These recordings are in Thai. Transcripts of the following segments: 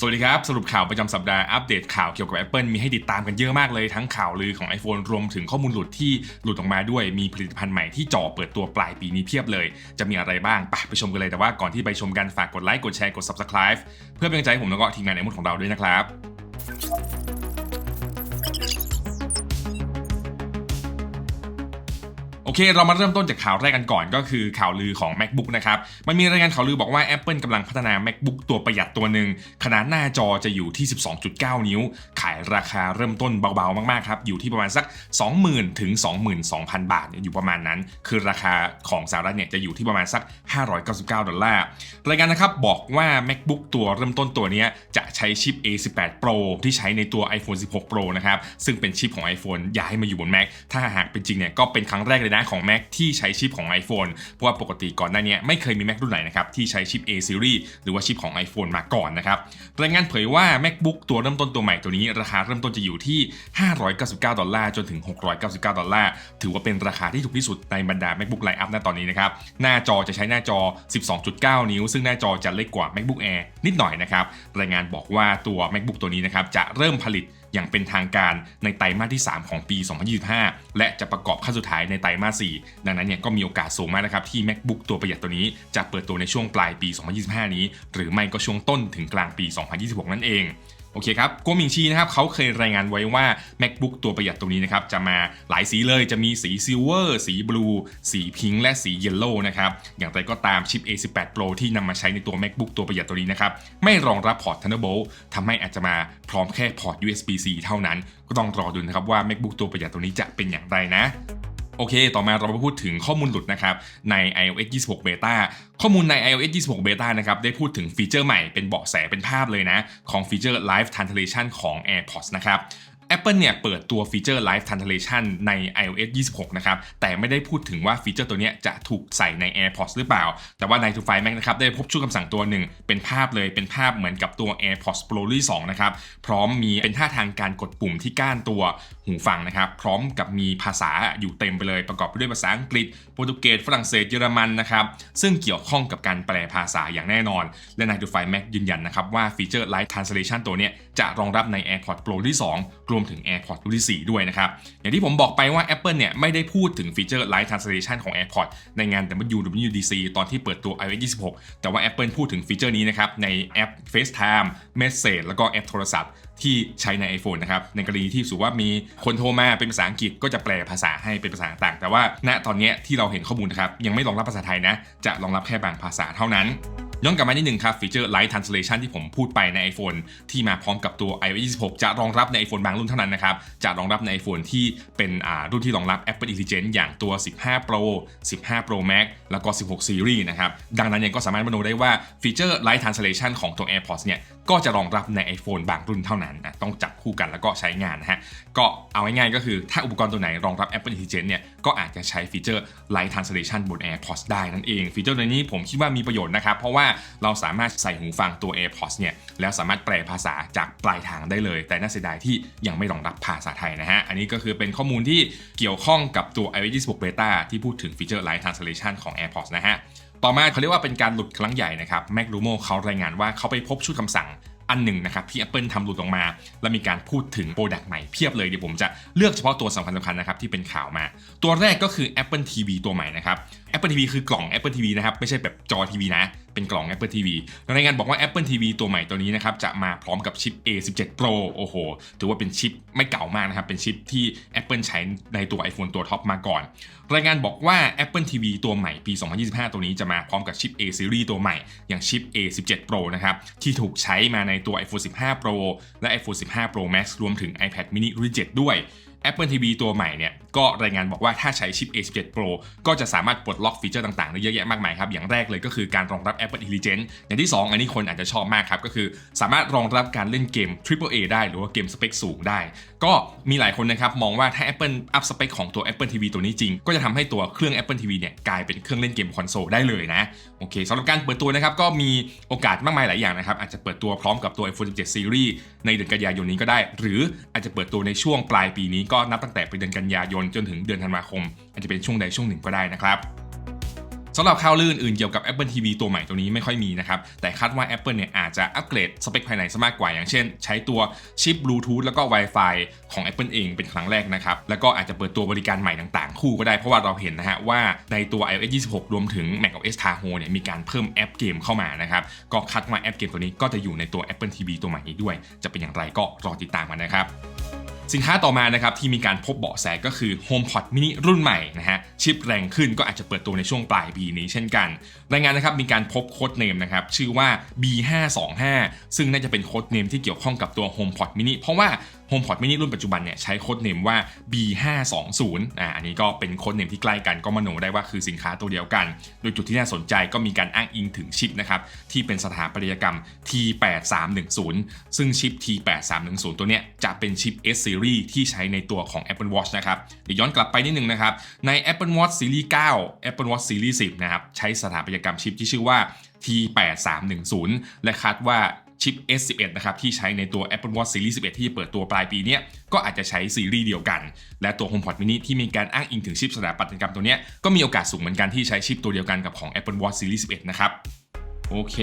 สวัสดีครับ สรุปข่าวประจำสัปดาห์อัปเดตข่าวเกี่ยวกับ Apple มีให้ติดตามกันเยอะมากเลยทั้งข่าวลือของ iPhone รวมถึงข้อมูลหลุดที่หลุดออกมาด้วยมีผลิตภัณฑ์ใหม่ที่จ่อเปิดตัวปลายปีนี้เพียบเลย จะมีอะไรบ้างไปไปชมกันเลยแต่ว่าก่อนที่ไปชมกันฝากกดไลค์กดแชร์กด Subscribe เพื่อเป็นกำลังใจให้ผมแล้วก็ทีมงานในมุดของเราด้วยนะครับ โอเค เรามาเริ่มต้นจากข่าวแรกกันก่อนก็คือข่าวลือของ MacBook นะครับ มันมีรายงานข่าวลือบอกว่า Apple กำลังพัฒนา MacBook ตัวประหยัดตัวหนึ่งขนาดหน้าจอจะอยู่ที่ 12.9 นิ้ว ขายราคาเริ่มต้นเบาๆมากๆครับ อยู่ที่ประมาณสัก 20,000 ถึง 22,000 บาท อยู่ประมาณนั้น คือราคาของสหรัฐเนี่ยจะอยู่ที่ประมาณสัก 599 ดอลลาร์ รายงานนะครับบอกว่า MacBook ตัวเริ่มต้นตัวนี้จะใช้ชิป A18 Pro ที่ใช้ในตัว iPhone 16 Pro นะครับ ซึ่งเป็นชิปของ iPhone ย้ายมาอยู่บน Mac ถ้าหากเป็นจริงเนี่ยก็เป็นครั้งแรกเลยนะของ Mac ที่ใช้ชิปของ iPhone เพราะว่าปกติก่อนหน้านี้ไม่เคยมี Mac รุ่นไหนนะครับที่ใช้ชิป A series หรือว่าชิปของ iPhone มาก่อนนะครับรายงานเผยว่า MacBook ตัวเริ่มต้นตัวใหม่ตัวนี้ ราคาเริ่มต้นจะอยู่ที่ 599 ดอลลาร์จนถึง 699 ดอลลาร์ถือว่าเป็นราคาที่ถูกที่สุดในบรรดา MacBook Line Up ณตอนนี้นะครับหน้าจอจะใช้หน้าจอ 12.9 นิ้ว ซึ่งหน้าจอจะเล็กกว่า MacBook Air นิดหน่อยนะครับรายงานบอกว่าตัว MacBook ตัวนี้นะครับจะเริ่มผลิต อย่างเป็นทางการในไตรมาสที่ 3 ของปี 2025 และจะประกอบขั้นสุดท้ายในไตรมาส 4 ดังนั้นเนี่ยก็มีโอกาสสูงมากนะครับที่ MacBook ตัวประหยัดตัวนี้จะเปิดตัวในช่วงปลายปี 2025 นี้ หรือไม่ก็ช่วงต้นถึงกลางปี 2026 นั่นเอง โอเคครับกัวมิงชีนะครับเขาเคยรายงานไว้ว่า MacBook ตัวประหยัดตรงนี้นะครับจะมาหลายสีเลยจะมีสีซิลเวอร์สีบลูสีพิงค์และสีเยลโล่นะครับอย่างไรก็ตามชิป A18 Pro ที่นำมาใช้ในตัว MacBook ตัวประหยัดตัวนี้นะครับไม่รองรับพอร์ต Thunderbolt ทำให้อาจจะมาพร้อมแค่พอร์ต USB-C เท่านั้น ก็ต้องรอดูนะครับว่า MacBook ตัวประหยัดตัวนี้จะเป็นอย่างไรนะ โอเค ต่อมาเรามาพูดถึงข้อมูลหลุดนะครับใน iOS 26 Beta ข้อมูลใน iOS 26 Beta นะครับได้พูดถึงฟีเจอร์ใหม่เป็นเบาะแสเป็นภาพเลยนะ ของฟีเจอร์ Live Translation ของ AirPods นะครับ Apple เนี่ยเปิดตัวฟีเจอร์ Live Translation ใน iOS 26 นะครับ แต่ไม่ได้พูดถึงว่าฟีเจอร์ตัวนี้จะถูกใส่ใน AirPods หรือเปล่า แต่ว่าใน To Find Mac นะครับ ได้พบชุดคำสั่งตัวหนึ่ง เป็นภาพเลยเป็นภาพเหมือนกับตัว AirPods Pro รุ่น2นะครับ พร้อมมีเป็นท่าทางการกดปุ่มที่ก้านตัวหูฟังนะครับ พร้อมกับมีภาษาอยู่เต็มไปเลยประกอบไปด้วยภาษาอังกฤษโปรตุเกสฝรั่งเศสเยอรมันนะครับซึ่งเกี่ยวข้องกับการแปลภาษาอย่างแน่นอน และใน To Find Mac ยืนยันนะครับว่าฟีเจอร์ Live Translation ตัวนี้จะรองรับใน AirPods Pro ที่2รวมถึง AirPods รุ่นที่ 4 ด้วยนะครับ อย่างที่ผมบอกไปว่า Apple เนี่ยไม่ได้พูดถึงฟีเจอร์ Live Translation ของ AirPods ในงาน WWDC ตอนที่เปิดตัว iOS 26 แต่ว่า Apple พูดถึงฟีเจอร์นี้นะครับในแอป FaceTime Message แล้วก็แอปโทรศัพท์ที่ใช้ใน iPhone นะครับ ในกรณีที่สูว่ามีคนโทรมาเป็นภาษาอังกฤษก็จะแปลภาษาให้เป็นภาษาต่าง แต่ว่าณตอนนี้ที่เราเห็นข้อมูลนะครับยังไม่รองรับภาษาไทยนะ จะรองรับแค่บางภาษาเท่านั้น ย้อนกลับมานิดนึงครับฟีเจอร์ Live Translation ที่ผมพูดไปใน iPhone ที่มาพร้อมกับตัว iOS 26 จะรองรับใน iPhone บางรุ่นเท่านั้นนะครับ จะรองรับใน iPhone ที่เป็นรุ่นที่รองรับ Apple Intelligence อย่างตัว 15 Pro 15 Pro Max แล้วก็ 16 Series นะครับ ดังนั้นเนี่ยก็สามารถมโนได้ว่าฟีเจอร์ Live Translation ของตัว AirPods เนี่ย ก็จะรองรับใน iPhone บางรุ่นเท่านั้นนะต้องจับคู่กันแล้วก็ใช้งานนะฮะ ก็เอาง่ายๆก็คือถ้าอุปกรณ์ตัวไหนรองรับ Apple Intelligence เนี่ยก็อาจจะใช้ฟีเจอร์ Live Translation บน AirPods ได้นั่นเอง ฟีเจอร์ตัวนี้ผมคิดว่ามีประโยชน์นะครับ เพราะว่าเราสามารถใส่หูฟังตัว AirPods เนี่ยแล้วสามารถแปลภาษาจากปลายทางได้เลย แต่น่าเสียดายที่ยังไม่รองรับภาษาไทยนะฮะอันนี้ก็คือเป็นข้อมูลที่เกี่ยวข้องกับตัว iOS 26 Beta ที่พูดถึงฟีเจอร์ Live Translation ของ AirPods นะฮะ ต่อมาเขาเรียกว่าเป็นการหลุดครั้งใหญ่นะครับแมกลูโมเขารายงานว่าเขาไปพบชุดคำสั่งอันหนึ่งนะครับที่ Apple ทำหลุดออกมา และมีการพูดถึงโปรดักต์ใหม่เพียบเลยเดี๋ยวผมจะเลือกเฉพาะตัวสำคัญสำคัญนะครับที่เป็นข่าวมา ตัวแรกก็คือ Apple TV ตัวใหม่นะครับ Apple TV คือกล่อง Apple TV นะครับไม่ใช่แบบจอทีวีนะ เป็นกล่อง Apple TV รายงานบอกว่า Apple TV ตัวใหม่ตัวนี้นะครับจะมาพร้อมกับชิป A17 Pro โอ้โห ถือว่าเป็นชิปไม่เก่ามากนะครับ เป็นชิปที่ Apple ใช้ในตัว iPhone ตัวท็อปมาก่อน รายงานบอกว่า Apple TV ตัวใหม่ปี 2025 ตัวนี้จะมาพร้อมกับชิป A series ตัวใหม่ อย่างชิป A17 Pro นะครับที่ถูกใช้มาในตัว iPhone 15 Pro และ iPhone 15 Pro Max รวมถึง iPad mini รุ่น7ด้วย Apple TV ตัวใหม่เนี่ยก็รายงานบอกว่าถ้าใช้ชิป A17 Pro ก็จะสามารถปลดล็อกฟีเจอร์ต่างๆได้เยอะแยะมากมายครับ อย่างแรกเลยก็คือการรองรับ Apple Intelligence อย่างที่ 2 อันนี้คนอาจจะชอบมากครับ ก็คือสามารถรองรับการเล่นเกม Triple A ได้หรือว่าเกมสเปคสูงได้ ก็มีหลายคนนะครับมองว่าถ้า Apple อัพสเปคของตัว Apple TV ตัวนี้จริง ก็จะทำให้ตัวเครื่อง Apple TV เนี่ยกลายเป็นเครื่องเล่นเกมคอนโซลได้เลยนะโอเคสำหรับการเปิดตัวนะครับก็มีโอกาสมากมายหลายอย่างนะครับอาจจะเปิดตัวพร้อมกับตัว iPhone 17 Series ในเดือนกันยายนนี้ก็ได้ หรืออาจจะเปิดตัวในช่วงปลายปีนี้ก็นับตั้งแต่ไปเดือนกันยายนจนถึงเดือนธันวาคม อาจจะเป็นช่วงใดช่วงหนึ่งก็ได้นะครับสำหรับข่าวลืออื่นเกี่ยวกับ Apple TV ตัวใหม่ตัวนี้ไม่ค่อยมีนะครับ แต่คาดว่า Apple เนี่ยอาจจะอัปเกรดสเปคภายในซะมากกว่า อย่างเช่น ใช้ตัวชิปบลูทูธแล้วก็ Wi-Fi ของ Apple เองเป็นครั้งแรกนะครับ แล้วก็อาจจะเปิดตัวบริการใหม่ต่างๆ คู่ก็ได้เพราะว่าเราเห็นนะฮะว่าในตัว iOS 26 รวมถึง macOS Tahoe เนี่ยมีการเพิ่มแอปเกมเข้ามานะครับ ก็คาดว่าแอปเกมตัวนี้ก็จะอยู่ในตัว Apple TV ตัวใหม่นี้ด้วย จะเป็นอย่างไรก็รอติดตามกันนะครับ สินค้าต่อมานะครับที่มีการพบเบาะแสก็คือ HomePod mini รุ่นใหม่นะฮะชิปแรงขึ้นก็อาจจะเปิดตัวในช่วงปลายปีนี้เช่นกัน รายงานนะครับมีการพบโค้ดเนมนะครับชื่อว่า B525 ซึ่งน่าจะเป็นโค้ดเนมที่เกี่ยวข้องกับตัว HomePod mini เพราะว่า HomePod mini รุ่นปัจจุบันเนี่ยใช้โค้ดเนมว่า B520 อ่าอันนี้ก็เป็นโค้ดเนมที่ใกล้กันก็มโนได้ว่าคือสินค้าตัวเดียวกัน โดยจุดที่น่าสนใจก็มีการอ้างอิงถึงชิปนะครับที่เป็นสถาปัตยกรรม T8310 ซึ่งชิป T8310 ตัวเนี้ยจะเป็นชิป S series ที่ใช้ในตัวของ Apple Watch นะครับเดี๋ยวย้อนกลับไปนิดนึงนะครับใน Apple Watch Series 9 Apple Watch Series 10 นะครับใช้สถาปัตยกรรมชิปที่ชื่อว่า T8310 และคาดว่า ชิป S11 นะครับที่ใช้ในตัว Apple Watch Series 11 ที่จะเปิดตัวปลายปีนี้ก็อาจจะใช้ซีรีส์เดียวกัน และตัว HomePod mini ที่มีการอ้างอิงถึงชิปสถาปัตยกรรมตัวนี้ก็มีโอกาสสูงเหมือนกันที่ใช้ชิปตัวเดียวกันกับของ Apple Watch Series 11 นะครับโอเค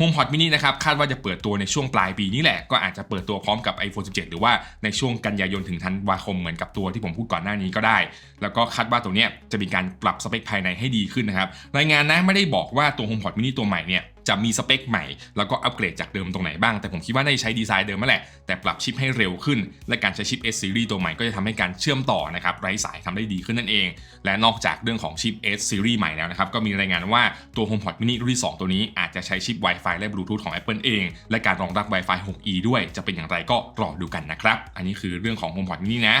HomePod mini นะครับคาดว่าจะเปิดตัวในช่วงปลายปีนี้แหละ ก็อาจจะเปิดตัวพร้อมกับ iPhone 17 หรือว่าในช่วงกันยายนถึงธันวาคมเหมือนกับตัวที่ผมพูดก่อนหน้านี้ก็ได้ แล้วก็คาดว่าตัวเนี้ยจะมีการปรับสเปคภายในให้ดีขึ้นนะครับรายงานนะไม่ได้บอกว่าตัว HomePod mini ตัวใหม่เนี่ยจะมีสเปคใหม่ แล้วก็อัปเกรดจากเดิมตรงไหนบ้าง แต่ผมคิดว่าน่าจะใช้ดีไซน์เดิมนั่นแหละ แต่ปรับชิปให้เร็วขึ้น และการใช้ชิป S series ตัวใหม่ก็จะทำให้การเชื่อมต่อนะครับไร้สายทำได้ดีขึ้นนั่นเอง และนอกจากเรื่องของชิป S series ใหม่แล้วนะครับก็มีรายงานว่าตัว HomePod mini รุ่นที่2ตัวนี้อาจจะใช้ชิป Wi-Fi และ Bluetooth ของ Apple เอง และการรองรับ Wi-Fi 6E ด้วยจะเป็นอย่างไรก็รอดูกันนะครับ อันนี้คือเรื่องของ HomePod mini นะ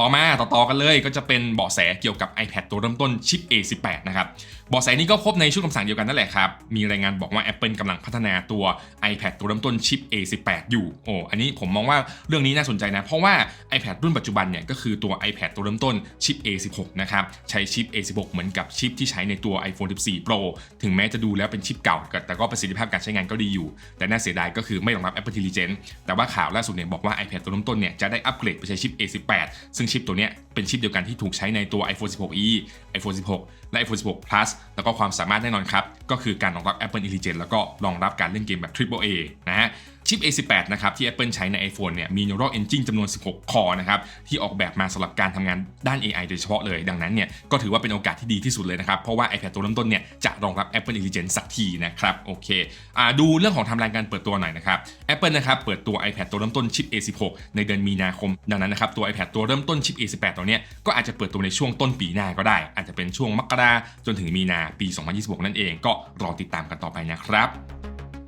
ต่อมาต่อๆกันเลยก็จะเป็นเบาะแสเกี่ยวกับ iPad ตัวเริ่มต้นชิป A18 นะครับเบาะแสนี้ก็พบในชุดคำสั่งเดียวกันนั่นแหละครับ มีรายงานบอกว่า Apple กำลังพัฒนาตัว iPad ตัวเริ่มต้นชิป A18 อยู่โอ้อันนี้ผมมองว่าเรื่องนี้น่าสนใจนะ เพราะว่า iPad รุ่นปัจจุบันเนี่ยก็คือตัว iPad ตัวเริ่มต้นชิป A16 นะครับใช้ชิป A16 เหมือนกับชิปที่ใช้ในตัว iPhone 14 Pro ถึงแม้จะดูแล้วเป็นชิปเก่า แต่ก็ประสิทธิภาพการใช้งานก็ดีอยู่ แต่น่าเสียดายก็คือไม่รองรับ Apple Intelligence แต่ว่าข่าวล่าสุดเนี่ยบอกว่า iPad ตัวเริ่มต้นเนี่ยจะได้อัปเกรดไปใช้ชิป A18 ซึ่งชิปตัวเนี้ยเป็นชิปเดียวกันที่ถูกใช้ในตัว iPhone 16e iPhone 16 และ iPhone 16 Plus แล้วก็ความสามารถแน่นอนครับ ก็คือการรองรับ Apple Intelligence แล้วก็รองรับการเล่นเกมแบบ Triple A นะฮะ ชิป A18 นะครับที่ Apple ใช้ใน iPhone เนี่ยมี Neural Engine จำนวน 16 คอนะครับที่ออกแบบมาสำหรับการทำงานด้าน AI โดยเฉพาะเลย ดังนั้นเนี่ยก็ถือว่าเป็นโอกาสที่ดีที่สุดเลยนะครับ เพราะว่า iPad ตัวเริ่มต้นเนี่ยจะรองรับ Apple Intelligence สักทีนะครับโอเคอดูเรื่องของทม์ไลน์การเปิดตัวหน่อยนะครับ Apple นะครับเปิดตัว iPad ตัวเริ่มต้นชิป A16 ในเดือนมีนาคม ดังนั้นนะครับตัว iPad ตัวเริ่มต้นชิป A18 ตัวเนี้ยก็อาจจะเปิดตัวในช่วงต้นปีหน้าก็ได้ อาจจะเป็นช่วงมกราจนถึงมีนาปี 2026 นั่นเองก็รอติดตามกันต่อไปนะครับ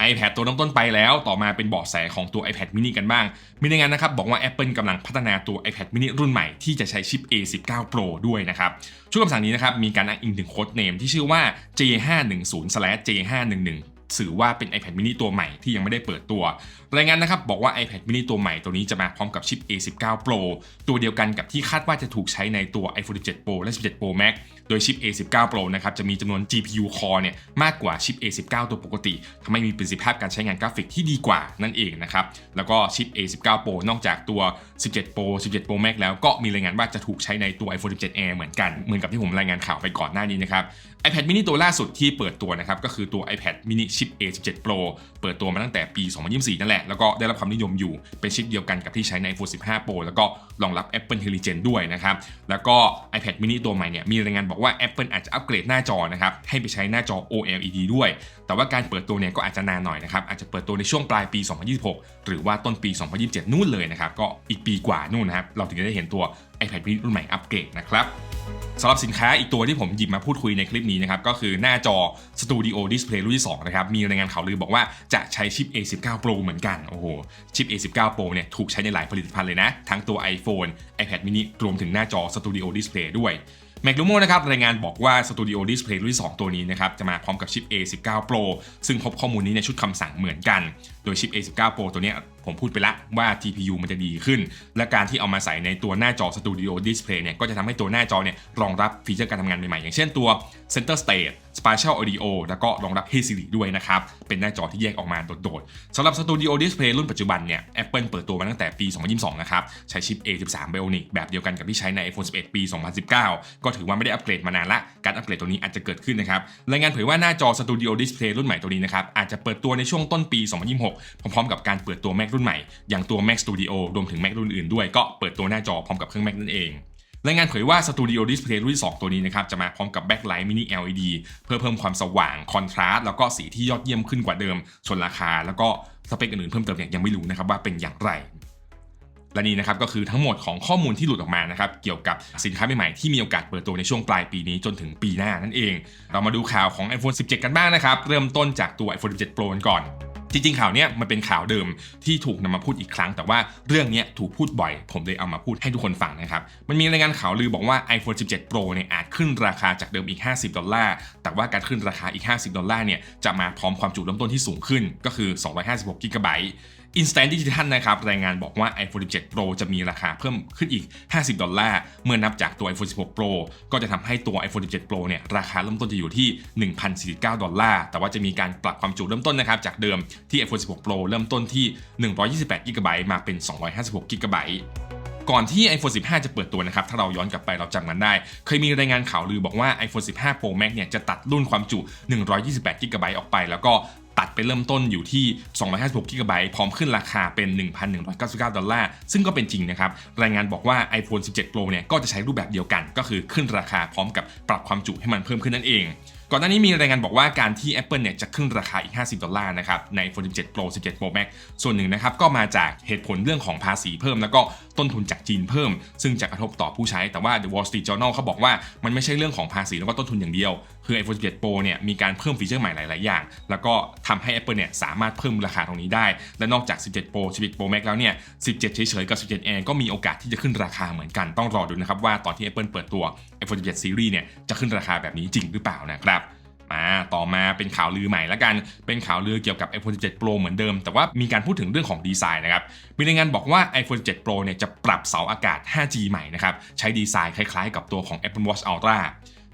iPad ตัวเริ่มต้นไปแล้ว ต่อมาเป็นเบาะแสของตัว iPad mini กันบ้าง มีในงานนะครับบอกว่า Apple กำลังพัฒนาตัว iPad mini รุ่นใหม่ที่จะใช้ชิป A19 Pro ด้วยนะครับชุดคำสั่งนี้นะครับมีการอ้างอิงถึงโค้ดเนมที่ชื่อว่า J510/J511 สื่อว่าเป็น iPad mini ตัวใหม่ที่ยังไม่ได้เปิดตัว รายงานนะครับบอกว่า iPad mini ตัวใหม่ตัวนี้จะมาพร้อมกับชิป A19 Pro ตัวเดียวกันกับที่คาดว่าจะถูกใช้ในตัว iPhone 17 Pro และ 17 Pro Max โดยชิป A19 Pro นะครับจะมีจำนวน GPU core เนี่ยมากกว่าชิป A19 ตัวปกติทำให้มีประสิทธิภาพการใช้งานกราฟิกที่ดีกว่านั่นเองนะครับ แล้วก็ชิป A19 Pro นอกจากตัว 17 Pro 17 Pro Max แล้วก็มีรายงานว่าจะถูกใช้ในตัว iPhone 17 Air เหมือนกัน เหมือนกับที่ผมรายงานข่าวไปก่อนหน้านี้นะครับ iPad mini ตัวล่าสุดที่เปิดตัวนะครับ ก็คือตัว iPad mini ชิป A17 Pro เปิดตัวมาตั้งแต่ปี 2024 นั่นแหละ แล้วก็ได้รับความนิยมอยู่ เป็นชิปเดียวกันกับที่ใช้ใน iPhone 15 Pro แล้วก็รองรับ Apple Intelligence ด้วยนะครับ แล้วก็ iPad mini ตัวใหม่เนี่ย มีรายงานบอกว่า Apple อาจจะอัปเกรดหน้าจอนะครับ ให้ไปใช้หน้าจอ OLED ด้วย แต่ว่าการเปิดตัวเนี่ยก็อาจจะนานหน่อยนะครับ อาจจะเปิดตัวในช่วงปลายปี 2026 หรือว่าต้นปี 2027 นู่นเลยนะครับ ก็อีกปีกว่านู่นนะครับ เราถึงจะได้เห็นตัว iPad mini รุ่นใหม่อัปเกรดนะครับสำหรับสินค้าอีกตัวที่ผมหยิบมาพูดคุยในคลิปนี้นะครับ ก็คือหน้าจอ Studio Display รุ่นที่ 2 นะครับ มีรายงานข่าวลือบอกว่าจะใช้ชิป A19 Pro เหมือนกัน โอ้โห ชิป A19 Pro เนี่ยถูกใช้ในหลายผลิตภัณฑ์เลยนะ ทั้งตัว iPhone iPad mini รวมถึงหน้าจอ Studio Display ด้วยแมคลูโมนะครับรายงานบอกว่า Studio Display รุ่นที่ 2 ตัวนี้นะครับ จะมาพร้อมกับชิป A19 Pro ซึ่งพบข้อมูลนี้ในชุดคำสั่งเหมือนกัน โดยชิป A19 Pro ตัวนี้ ผมพูดไปละว่า GPU มันจะดีขึ้น และการที่เอามาใส่ในตัวหน้าจอ Studio Display เนี่ยก็จะทำให้ตัวหน้าจอเนี่ยรองรับฟีเจอร์การทำงานใหม่ๆ อย่างเช่นตัว Center Stage Spatial Audio แล้วก็รองรับ Hey Siri ด้วยนะครับ เป็นหน้าจอที่แยกออกมาโดดๆสำหรับ Studio Display รุ่นปัจจุบันเนี่ย Apple เปิดตัวมาตั้งแต่ปี 2022 นะครับ ใช้ชิป A13 Bionic แบบเดียวกันกับที่ใช้ใน iPhone 11 ปี 2019 ก็ถือว่าไม่ได้อัปเกรดมานานละ การอัปเกรดตัวนี้อาจจะเกิดขึ้นนะครับรายงานเผยว่าหน้าจอ Studio Display รุ่นใหม่ตัวนี้นะครับอาจจะเปิดตัวในช่วงต้นปี 2026 พร้อมๆ กับการเปิดตัว Mac รุ่นใหม่ อย่างตัว Mac Studio รวมถึง Mac รุ่นอื่นด้วยก็เปิดตัวหน้าจอพร้อมกับเครื่อง Mac นั่นเองรายงานเผยว่า Studio Display รุ่นที่2ตัวนี้นะครับจะมาพร้อมกับ Backlight Mini LED เพื่อเพิ่มความสว่าง คอนทราสต์แล้วก็สีที่ยอดเยี่ยมขึ้นกว่าเดิม ส่วนราคา แล้วก็สเปคอื่นๆเพิ่มเติมเนี่ยยังไม่รู้นะครับว่าเป็นอย่างไรและนี่นะครับก็คือทั้งหมดของข้อมูลที่หลุดออกมานะครับเกี่ยวกับสินค้าใหม่ๆที่มีโอกาสเปิดตัวในช่วงปลายปีนี้จนถึงปีหน้านั่นเอง เรามาดูข่าวของ iPhone 17 กันบ้างนะครับเริ่มต้นจากตัว iPhone 17 Pro กันก่อน จริง ๆ ข่าวเนี้ยมันเป็นข่าวเดิมที่ถูกนำมาพูดอีกครั้ง แต่ว่าเรื่องเนี้ยถูกพูดบ่อย ผมเลยเอามาพูดให้ทุกคนฟังนะครับ มันมีรายงานข่าวลือบอกว่า iPhone 17 Pro เนี่ยอาจขึ้นราคาจากเดิมอีก 50 ดอลลาร์ แต่ว่าการขึ้นราคาอีก 50 ดอลลาร์เนี่ยจะมาพร้อมความจุเริ่มต้นที่สูงขึ้นก็คือ 256 กิกะไบต์ Instant Digital นะครับรายงานบอกว่า iPhone 17 Pro จะมีราคาเพิ่มขึ้นอีก 50 ดอลลาร์ เมื่อนับจากตัว iPhone 16 Pro ก็จะทำให้ตัว iPhone 17 Pro เนี่ยราคาเริ่มต้นจะอยู่ที่ 1,049 ดอลลาร์ แต่ว่าจะมีการปรับความจุเริ่มต้นนะครับจากเดิมที่ iPhone 16 Pro เริ่มต้นที่ 128 g b มาเป็น 256 g b ก่อนที่ iPhone 15 จะเปิดตัวนะครับ ถ้าเราย้อนกลับไปเราจำกันได้ เคยมีรายงานข่าวลือบอกว่า iPhone 15 Pro Max เนี่ยจะตัดรุ่นความจุ 128 g b ออกไป แล้วก็ ตัดไปเริ่มต้นอยู่ที่ 256 g b พร้อมขึ้นราคาเป็น 1,199 ดอลลาร์ ซึ่งก็เป็นจริงนะครับ รายงานบอกว่า iPhone 17 Pro เนี่ยก็จะใช้รูปแบบเดียวกัน ก็คือขึ้นราคาพร้อมกับปรับความจุให้มันเพิ่มขึ้นนั่นเอง ก่อนหน้านี้มีรายงานบอกว่าการที่ Apple เนี่ยจะขึ้นราคาอีก 50 ดอลลาร์นะครับใน iPhone 17 Pro 17 Pro Max ส่วนหนึ่งนะครับก็มาจากเหตุผลเรื่องของภาษีเพิ่ม แล้วก็ต้นทุนจากจีนเพิ่ม ซึ่งจะกระทบต่อผู้ใช้แต่ว่า The Wall Street Journal เขาบอกว่ามันไม่ใช่เรื่องของภาษีแล้วก็ต้นทุนอย่างเดียว คือ iPhone 17 Pro เนี่ยมีการเพิ่มฟีเจอร์ใหม่หลาย ๆ อย่าง แล้วก็ทำให้ Apple เนี่ยสามารถเพิ่มราคาตรงนี้ได้ และนอกจาก 17 Pro 11 Pro Max แล้วเนี่ย 17 เฉย ๆ กับ 17 Air ก็มีโอกาสที่จะขึ้นราคาเหมือนกันต้องรอดูนะครับว่าตอนที่ Apple เปิดตัว iPhone 17 Series เนี่ยจะขึ้นราคาแบบนี้จริงหรือเปล่านะครับมาต่อมาเป็นข่าวลือใหม่ล้วกัน เป็นข่าวลือเกี่ยวกับ iPhone 17 Pro เหมือนเดิม แต่ว่ามีการพูดถึงเรื่องของดีไซน์นะครับ มีรายงานบอกว่า iPhone 17 Pro เนี่ยจะปรับเสาอากาศ 5G ใหม่นะครับ ใช้ดีไซน์คล้ายๆกับตัวของ Apple Watch Ultra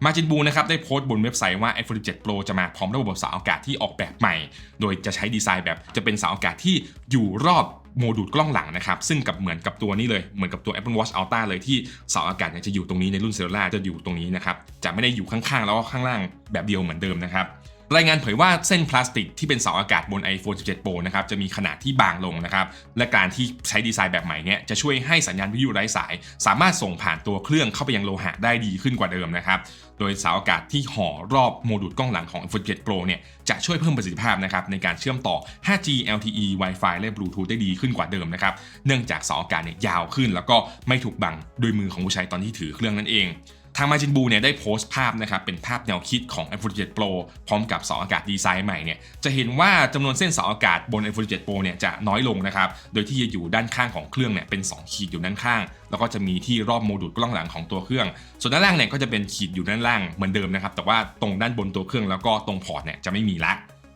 มาจินบูนะครับได้โพสต์บนเว็บไซต์ว่า iPhone 17 Pro จะมาพร้อมระบบเสาอากาศที่ออกแบบใหม่ โดยจะใช้ดีไซน์แบบจะเป็นเสาอากาศที่อยู่รอบ โมดูลกล้องหลังนะครับ ซึ่งกับเหมือนกับตัวนี้เลย เหมือนกับตัว Apple Watch Ultra เลยที่เสาอากาศเนี่ยจะอยู่ตรงนี้ในรุ่นเซลล่าจะอยู่ตรงนี้นะครับ จะไม่ได้อยู่ข้างๆ แล้วก็ข้างล่างแบบเดียวเหมือนเดิมนะครับ รายงานเผยว่าเส้นพลาสติกที่เป็นเสาอากาศบน iPhone 17 Pro นะครับจะมีขนาดที่บางลงนะครับและการที่ใช้ดีไซน์แบบใหม่เนี่ยจะช่วยให้สัญญาณวิทยุไร้สาย สามารถส่งผ่านตัวเครื่องเข้าไปยังโลหะได้ดีขึ้นกว่าเดิมนะครับโดยเสาอากาศที่ห่อรอบโมดูลกล้องหลังของ iPhone 17 Pro เนี่ยจะช่วยเพิ่มประสิทธิภาพนะครับในการเชื่อมต่อ 5G LTE Wi-Fi และ Bluetooth ได้ดีขึ้นกว่าเดิมนะครับเนื่องจากเสาอากาศเนี่ยยาวขึ้น แล้วก็ไม่ถูกบังโดยมือของผู้ใช้ตอนที่ถือเครื่องนั่นเอง ทางมาจินบูเนี่ยได้โพสต์ภาพนะครับเป็นภาพแนวคิดของ iPhone 17 Pro พร้อมกับเสาอากาศดีไซน์ใหม่เนี่ยจะเห็นว่าจำนวนเส้นเสาอากาศบน iPhone 17 Pro เนี่ยจะน้อยลงนะครับโดยที่จะอยู่ด้านข้างของเครื่องเนี่ยเป็น 2 ขีดอยู่ด้านข้าง แล้วก็จะมีที่รอบโมดูลกล้องหลังของตัวเครื่อง ส่วนด้านล่างเนี่ยก็จะเป็นขีดอยู่ด้านล่างเหมือนเดิมนะครับแต่ว่าตรงด้านบนตัวเครื่องแล้วก็ตรงพอร์ตเนี่ยจะไม่มีละ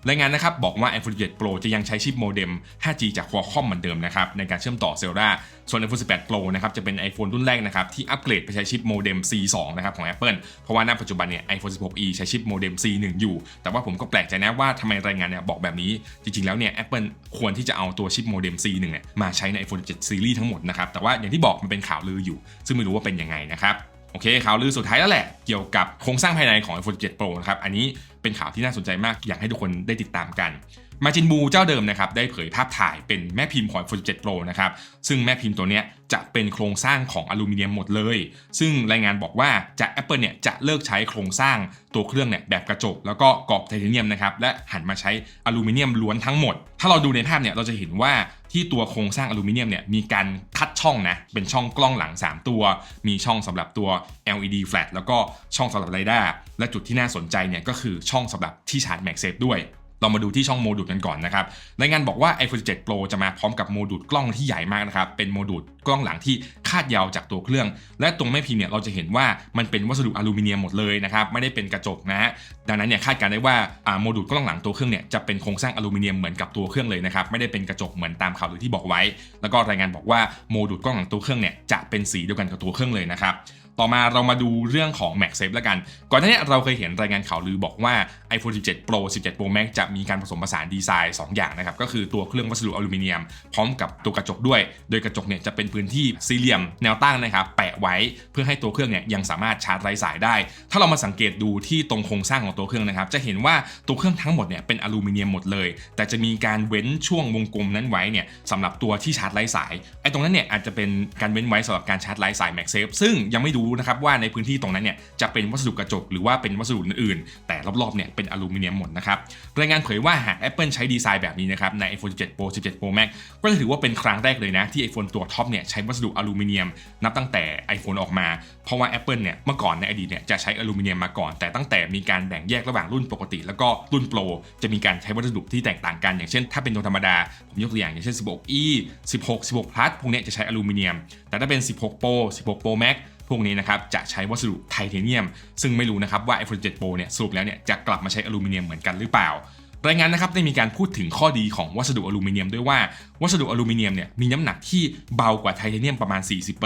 รายงานนะครับบอกว่า iPhone 17 Pro จะยังใช้ชิปโมเด็ม 5G จาก Qualcomm เหมือนเดิมนะครับในการเชื่อมต่อเซล l a ส่วน iPhone 18 Pro นะครับจะเป็น iPhone รุ่นแรกนะครับที่อัปเกรดไปใช้ชิปโมเด็ม C2 นะครับของ Apple เพราะว่าณปัจจุบันเนี่ย iPhone 16e ใช้ชิปโมเด็ม C1 อยู่ แต่ว่าผมก็แปลกใจนะว่าทำไมรายงานเนี่ยบอกแบบนี้ จริงๆแล้วเนี่ย Apple ควรที่จะเอาตัวชิปโมเด็ม C1 เนี่ยมาใช้ใน iPhone 7 Series ทั้งหมดนะครับแต่ว่าอย่างที่บอกมันเป็นข่าวลืออยู่ ซึ่งไม่รู้ว่าเป็นยังไงนะครับ โอเคข่าวลือสุดท้ายแล้วแหละ เกี่ยวกับโครงสร้างภายในของ iPhone 17 Pro นะครับ อันนี้เป็นข่าวที่น่าสนใจมาก อยากให้ทุกคนได้ติดตามกัน มาจินบูเจ้าเดิมนะครับ ได้เผยภาพถ่ายเป็นแม่พิมพ์ของ iPhone 17 Pro นะครับ ซึ่งแม่พิมพ์ตัวเนี้ยจะเป็นโครงสร้างของอลูมิเนียมหมดเลย ซึ่งรายงานบอกว่าจาก Apple เนี่ยจะเลิกใช้โครงสร้างตัวเครื่องเนี่ยแบบกระจก แล้วก็กรอบไทเทเนียมนะครับ และหันมาใช้อลูมิเนียมล้วนทั้งหมด ถ้าเราดูในภาพเนี่ยเราจะเห็นว่า ที่ตัวโครงสร้างอลูมิเนียมเนี่ยมีการคัดช่องนะ เป็นช่องกล้องหลัง 3 ตัว มีช่องสำหรับตัว LED flat แล้วก็ช่องสำหรับไรด้าและจุดที่น่าสนใจเนี่ยก็คือช่องสำหรับที่ชาร์จแม็กเซฟด้วย เรามาดูที่ช่องโมดูลกันก่อนนะครับ รายงานบอกว่า iPhone 17 Pro จะมาพร้อมกับโมดูลกล้องที่ใหญ่มากนะครับ เป็นโมดูลกล้องหลังที่คาดยาวจากตัวเครื่อง และตรงแม่พิมพ์เนี่ยเราจะเห็นว่ามันเป็นวัสดุอลูมิเนียมหมดเลยนะครับ ไม่ได้เป็นกระจกนะฮะ ดังนั้นเนี่ยคาดการได้ว่าโมดูลกล้องหลังตัวเครื่องเนี่ยจะเป็นโครงสร้างอลูมิเนียมเหมือนกับตัวเครื่องเลยนะครับ ไม่ได้เป็นกระจกเหมือนตามข่าวลือที่บอกไว้ แล้วก็รายงานบอกว่าโมดูลกล้องหลังตัวเครื่องเนี่ยจะเป็นสีเดียวกันกับตัวเครื่องเลยนะครับ ต่อมาเรามาดูเรื่องของ MagSafe แล้วกัน ก่อนหน้านี้เราเคยเห็นรายงานข่าวลือบอกว่า iPhone 17 Pro 17 Pro Max จะมีการผสมผสานดีไซน์ 2 อย่างนะครับ ก็คือตัวเครื่องวัสดุอลูมิเนียม พร้อมกับตัวกระจกด้วย โดยกระจกเนี่ยจะเป็นพื้นที่สี่เหลี่ยมแนวตั้งนะครับ แปะไว้เพื่อให้ตัวเครื่องเนี่ยยังสามารถชาร์จไร้สายได้ ถ้าเรามาสังเกตดูที่ตรงโครงสร้างของตัวเครื่องนะครับ จะเห็นว่าตัวเครื่องทั้งหมดเนี่ยเป็นอลูมิเนียมหมดเลย แต่จะมีการเว้นช่วงวงกลมนั้นไว้เนี่ยสำหรับตัวที่ชาร์จไร้สาย ไอ้ตรงนั้นเนี่ยอาจจะเป็นการเว้นไว้สำหรับการชาร์จไร้สาย MagSafe ซึ่งยังไม่รู้นะครับว่าในพื้นที่ตรงนั้นเนี่ยจะเป็นวัสดุกระจกหรือว่าเป็นวัสดุอื่นๆแต่รอบๆเนี่ยเป็นอลูมิเนียมหมดนะครับรายงานเผยว่าหาก Apple ใช้ดีไซน์แบบนี้นะครับใน iPhone 17 Pro 17 Pro Max ก็จะถือว่าเป็นครั้งแรกเลยนะที่ iPhone ตัวท็อปเนี่ยใช้วัสดุอลูมิเนียม นับตั้งแต่ iPhone ออกมา เพราะว่า Apple เนี่ยเมื่อก่อนในอดีตเนี่ยจะใช้อลูมิเนียมมาก่อน แต่ตั้งแต่มีการแบ่งแยกระหว่างรุ่นปกติ แล้วก็รุ่นโปรจะมีการใช้วัสดุที่แตกต่างกันอย่างเช่น ถ้าเป็นตัวธรรมดาผมยกตัวอย่างอย่างเช่น 16e 16 16 plus พวกนี้จะใช้อลูมิเนียม แต่ถ้าเป็น 16 Pro 16 Pro Max พวกนี้นะครับจะใช้วัสดุไทเทเนียม ซึ่งไม่รู้นะครับว่า iPhone 7 Pro เนี่ยสรุปแล้วเนี่ยจะกลับมาใช้อลูมิเนียมเหมือนกันหรือเปล่า รายงานนะครับได้มีการพูดถึงข้อดีของวัสดุอลูมิเนียมด้วยว่าวัสดุอลูมิเนียมเนี่ยมีน้ำหนักที่เบากว่าไทเทเนียมประมาณ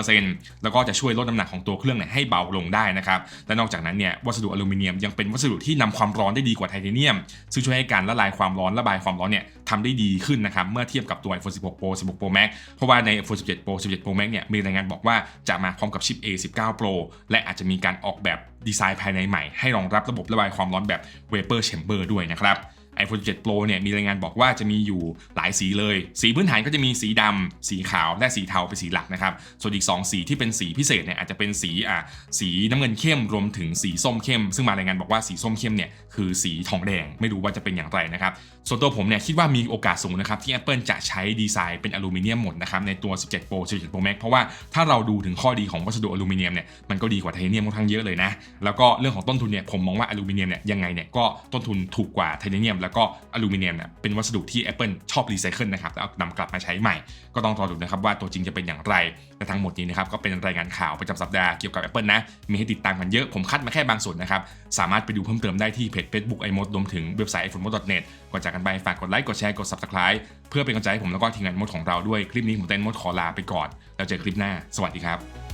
40%แล้วก็จะช่วยลดน้ำหนักของตัวเครื่องเนี่ยให้เบาลงได้นะครับและนอกจากนั้นเนี่ยวัสดุอลูมิเนียมยังเป็นวัสดุที่นำความร้อนได้ดีกว่าไทเทเนียม ซึ่งช่วยให้การละลายความร้อนระบายความร้อนเนี่ยทำได้ดีขึ้นนะครับเมื่อเทียบกับตัว iPhone 16 Pro 16 Pro Max เพราะว่าใน iPhone 17 Pro 17 Pro Max เนี่ยมีรายงานบอกว่าจะมาพร้อมกับชิป A19 Pro และอาจจะมีการออกแบบดีไซน์ภายในใหม่ให้รองรับระบบระบายความร้อนแบบ Vapor Chamber ด้วยนะครับ iPhone 7 Pro เนี่ยมีรายงานบอกว่าจะมีอยู่หลายสีเลย สีพื้นฐานก็จะมีสีดำสีขาวและสีเทาเป็นสีหลักนะครับ ส่วนอีก 2 สีที่เป็นสีพิเศษเนี่ยอาจจะเป็นสีอะสีน้ำเงินเข้มรวมถึงสีส้มเข้ม ซึ่งมารายงานบอกว่าสีส้มเข้มเนี่ยคือสีทองแดงไม่รู้ว่าจะเป็นอย่างไรนะครับ ส่วนตัวผมเนี่ยคิดว่ามีโอกาสสูงนะครับที่ Apple จะใช้ดีไซน์เป็นอลูมิเนียมหมดนะครับในตัว 17 Pro 17 Pro Max เพราะว่าถ้าเราดูถึงข้อดีของวัสดุอลูมิเนียมเนี่ยมันก็ดีกว่าไทเทเนียมค่อนข้างเยอะเลยนะแล้วก็เรื่องของต้นทุนเนี่ยผมมองว่าอลูมิเนียมเนี่ยยังไงเนี่ยก็ต้นทุนถูกกว่าไทเทเนียมแล้วก็อลูมิเนียมเนี่ยเป็นวัสดุที่ Apple ชอบรีไซเคิลนะครับแล้วเอานำกลับมาใช้ใหม่ ก็ต้องรอดูนะครับว่าตัวจริงจะเป็นอย่างไรแต่ทั้งหมดนี้นะครับก็เป็นรายงานข่าวประจำสัปดาห์เกี่ยวกับ Apple นะมีให้ติดตามกันเยอะผมคัดมาแค่บางส่วนนะครับสามารถไปดูเพิ่มเติมได้ที่เพจ Facebook i m o d รวมถึงเว็บไซต์ iPhone.net ก่อนจากกันไปฝากกดไลค์กดแชร์กด Subscribe เพื่อเป็นกำลังใจให้ผมแล้วก็ทีมงานมดของเราด้วยคลิปนี้ผมเต้นมดขอลาไปก่อนแล้วเจอคลิปหน้า สวัสดีครับ